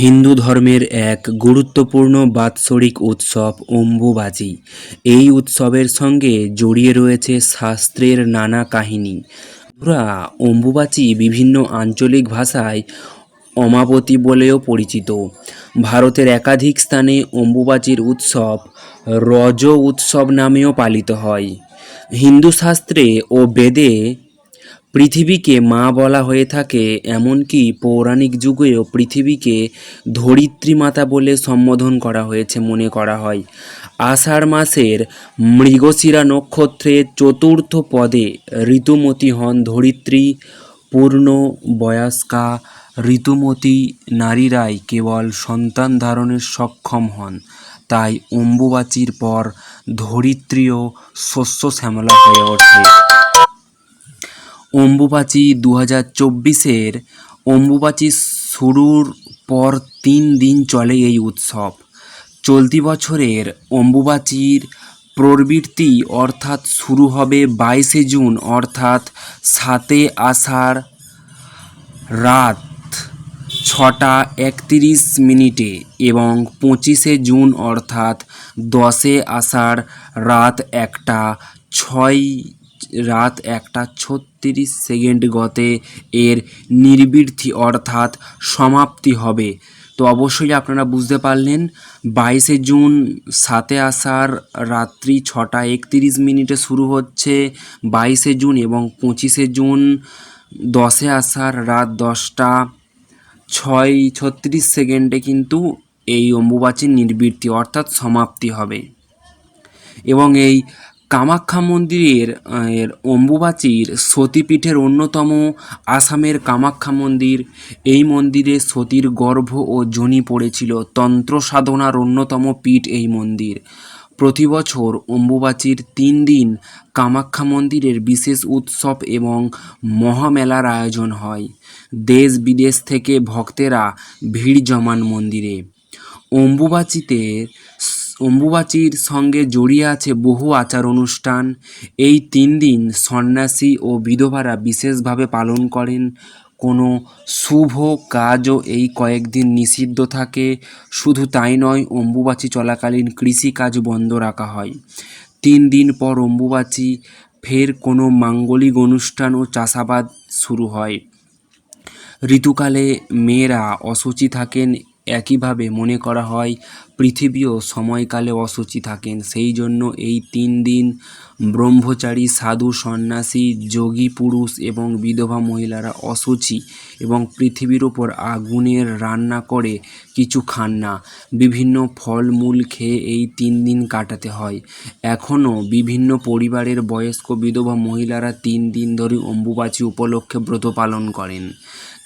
হিন্দু ধর্মের এক গুরুত্বপূর্ণ বাৎসরিক উৎসব অম্বুবাচী। এই উৎসবের সঙ্গে জড়িয়ে রয়েছে শাস্ত্রের নানা কাহিনী। বন্ধুরা, অম্বুবাচী বিভিন্ন আঞ্চলিক ভাষায় অমাবতী বলেও পরিচিত। ভারতের একাধিক স্থানে অম্বুবাচীর উৎসব রজ উৎসব নামেও পালিত হয়। হিন্দু শাস্ত্রে ও বেদে পৃথিবীকে মা বলা হয়ে থাকে, এমনকি পৌরাণিক যুগেও পৃথিবীকে ধরিত্রী মাতা বলে সম্বোধন করা হয়েছে মনে করা হয়। আষাঢ় মাসের মৃগশিরা নক্ষত্রের চতুর্থ পদে ঋতুমতী হন ধরিত্রী, পূর্ণ বয়স্কা ঋতুমতী নারীরাই কেবল সন্তান ধারণের সক্ষম হন। তাই অম্বুবাচীর পর ধরিত্রীও শস্য শ্যামলা হয়ে ওঠে। অম্বুবাচী দু হাজার চব্বিশের অম্বুবাচী শুরুর পর তিন দিন চলে এই উৎসব। চলতি বছরের অম্বুবাচীর প্রবৃত্তি অর্থাৎ শুরু হবে বাইশে জুন, অর্থাৎ সাতে আষাঢ় রাত ছটা একতিরিশ মিনিটে এবং পঁচিশে জুন, অর্থাৎ দশে আষাঢ় রাত একটা ছয় রাত একটা ছত্রিশ সেকেন্ড গতে এর নির্বৃদ্ধি অর্থাৎ সমাপ্তি হবে। তো অবশ্যই আপনারা বুঝতে পারলেন, বাইশে জুন সাতে আষাঢ় রাত্রি ছটা একতিরিশ মিনিটে শুরু হচ্ছে, বাইশে জুন এবং পঁচিশে জুন দশে আষাঢ় রাত দশটা ছয় ছত্রিশ সেকেন্ডে কিন্তু এই অম্বুবাচীর নির্বৃত্তি অর্থাৎ সমাপ্তি হবে। এবং এই কামাখ্যা মন্দিরের এর অম্বুবাচীর সতীপীঠের অন্যতম আসামের কামাখ্যা মন্দির। এই মন্দিরে সতীর গর্ভ ও যোনি পড়েছিল। তন্ত্র সাধনার অন্যতম পীঠ এই মন্দির। প্রতি বছর অম্বুবাচীর তিন দিন কামাখ্যা মন্দিরের বিশেষ উৎসব এবং মহামেলার আয়োজন হয়। দেশ বিদেশ থেকে ভক্তেরা ভিড় জমান মন্দিরে। অম্বুবাচীতে অম্বুবাচীর সঙ্গে জড়িয়ে আছে বহু আচার অনুষ্ঠান এই তিন দিন সন্ন্যাসী ও বিধবারা বিশেষভাবে পালন করেন। কোনো শুভ কাজও এই কয়েকদিন নিষিদ্ধ থাকে। শুধু তাই নয়, অম্বুবাচী চলাকালীন কৃষিকাজ বন্ধ রাখা হয়। তিন দিন পর অম্বুবাচী ফের কোনো মাঙ্গলিক অনুষ্ঠান ও চাষাবাদ শুরু হয়। ঋতুকালে মেয়েরা অশুচি থাকেন একইভাবে মনে করা হয়, পৃথিবীও সময়কালে অশুচি থাকেন। সেই জন্য এই তিন দিন ব্রহ্মচারী, সাধু, সন্ন্যাসী, যোগী, পুরুষ এবং বিধবা মহিলারা অশুচি এবং পৃথিবীর ওপর আগুনের রান্না করে কিছু খান না। বিভিন্ন ফলমূল খেয়ে এই তিন দিন কাটাতে হয়। এখনও বিভিন্ন পরিবারের বয়স্ক বিধবা মহিলারা তিন দিন ধরে অম্বুবাচী উপলক্ষে ব্রত পালন করেন।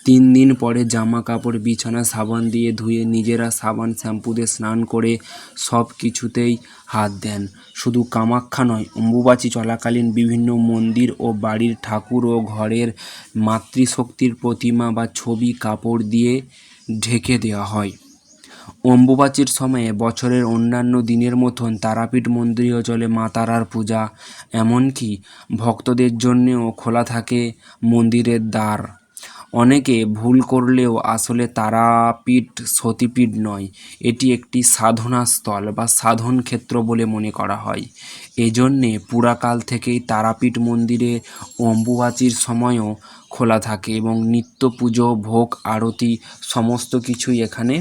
তিন দিন পরে জামা কাপড় বিছানা, সাবান দিয়ে ধুয়ে নিজেরা সাবান, শ্যাম্পু দিয়ে স্নান করে সব কিছুতেই হাত দেন। শুধু কামাখ্যা নয়, অম্বুবাচী চলাকালীন বিভিন্ন মন্দির ও বাড়ির ঠাকুর ও ঘরের মাতৃশক্তির প্রতিমা বা ছবি কাপড় দিয়ে ঢেকে দেওয়া হয়। অম্বুবাচীর সময়ে বছরের অন্যান্য দিনের মতন তারাপীঠ মন্দিরেও চলে মা তারার পূজা। এমনকি ভক্তদের জন্যেও খোলা থাকে মন্দিরের দ্বার। অনেকে ভুল করলেও আসলে তারাপীঠ সতীপীঠ নয়। এটি একটি সাধনা স্থল বা সাধন ক্ষেত্র বলে মনে করা হয়। এজন্যে পুরাকাল থেকেই তারাপীঠ মন্দিরে অম্বুবাচীর সময়ও খোলা থাকে এবং নিত্য পুজো ভোগ, আরতি সমস্ত কিছুই এখানে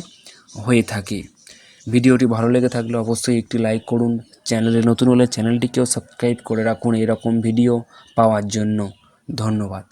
হয়ে থাকে। ভিডিওটি ভালো লেগে থাকলে অবশ্যই একটি লাইক করুন। চ্যানেলে নতুন হলে চ্যানেলটিকেও সাবস্ক্রাইব করে রাখুন। এরকম ভিডিও পাওয়ার জন্য ধন্যবাদ।